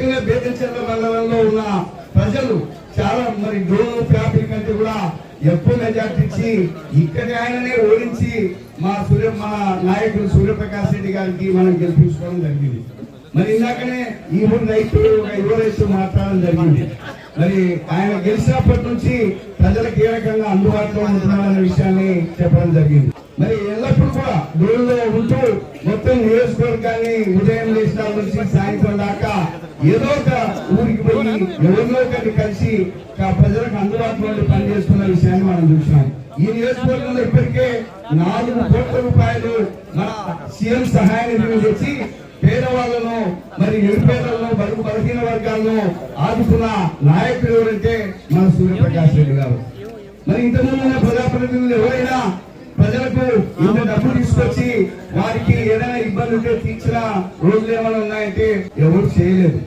ముఖ్యంగా బేతంచెర్ల మండలంలో ఉన్న ప్రజలు చాలా మరి డ్రోన్ ఫ్యాబ్రిక్ కంటే కూడా ఎక్కువ మెజార్టీ ఇచ్చి ఇక్కడి ఆయననే ఓడించి మా సూర్య మా నాయకుడు సూర్యప్రకాష్ రెడ్డి గారికి మనం గెలిపించుకోవడం జరిగింది. మరి ఇందాకనే ఈ ఊరు రైతు ఒక యువ రైతు మాట్లాడడం జరిగింది. మరి ఆయన గెలిచినప్పటి నుంచి ప్రజలకు ఏ రకంగా అందుబాటులో ఉంటున్నారనే విషయాన్ని చెప్పడం జరిగింది. మరి ఎల్లప్పుడూ కూడా దూరంలో ఉంటూ నియోజకవర్గాన్ని ఉదయం లేచిన నుంచి సాయంత్రం దాకా ఏదో ఒక ఊరికి పోయి ఎవరిలో ఒకరిని కలిసి ప్రజలకు అందుబాటులో పని పనిచేస్తున్న విషయాన్ని మనం చూసినాం. ఈ నియోజకవర్గంలో ఇప్పటికే నాలుగు కోట్ల రూపాయలు మన సీఎం సహాయాన్ని నిధులు తెచ్చి పేదవాళ్ళను మరి నిరుపేదలను బరువు బలహీన వర్గాలను ఆదుకున్న నాయకుడు ఎవరంటే మన సూర్యప్రకాష్ రెడ్డి గారు. మరి ఇంతకుముందు ప్రజాప్రతినిధులు ఎవరైనా ప్రజలకు ఇంత డబ్బు తీసుకొచ్చి వారికి ఏదైనా ఇబ్బంది ఉంటే తీర్చిన రోజులు ఏమైనా ఉన్నాయంటే ఎవరు చేయలేదు.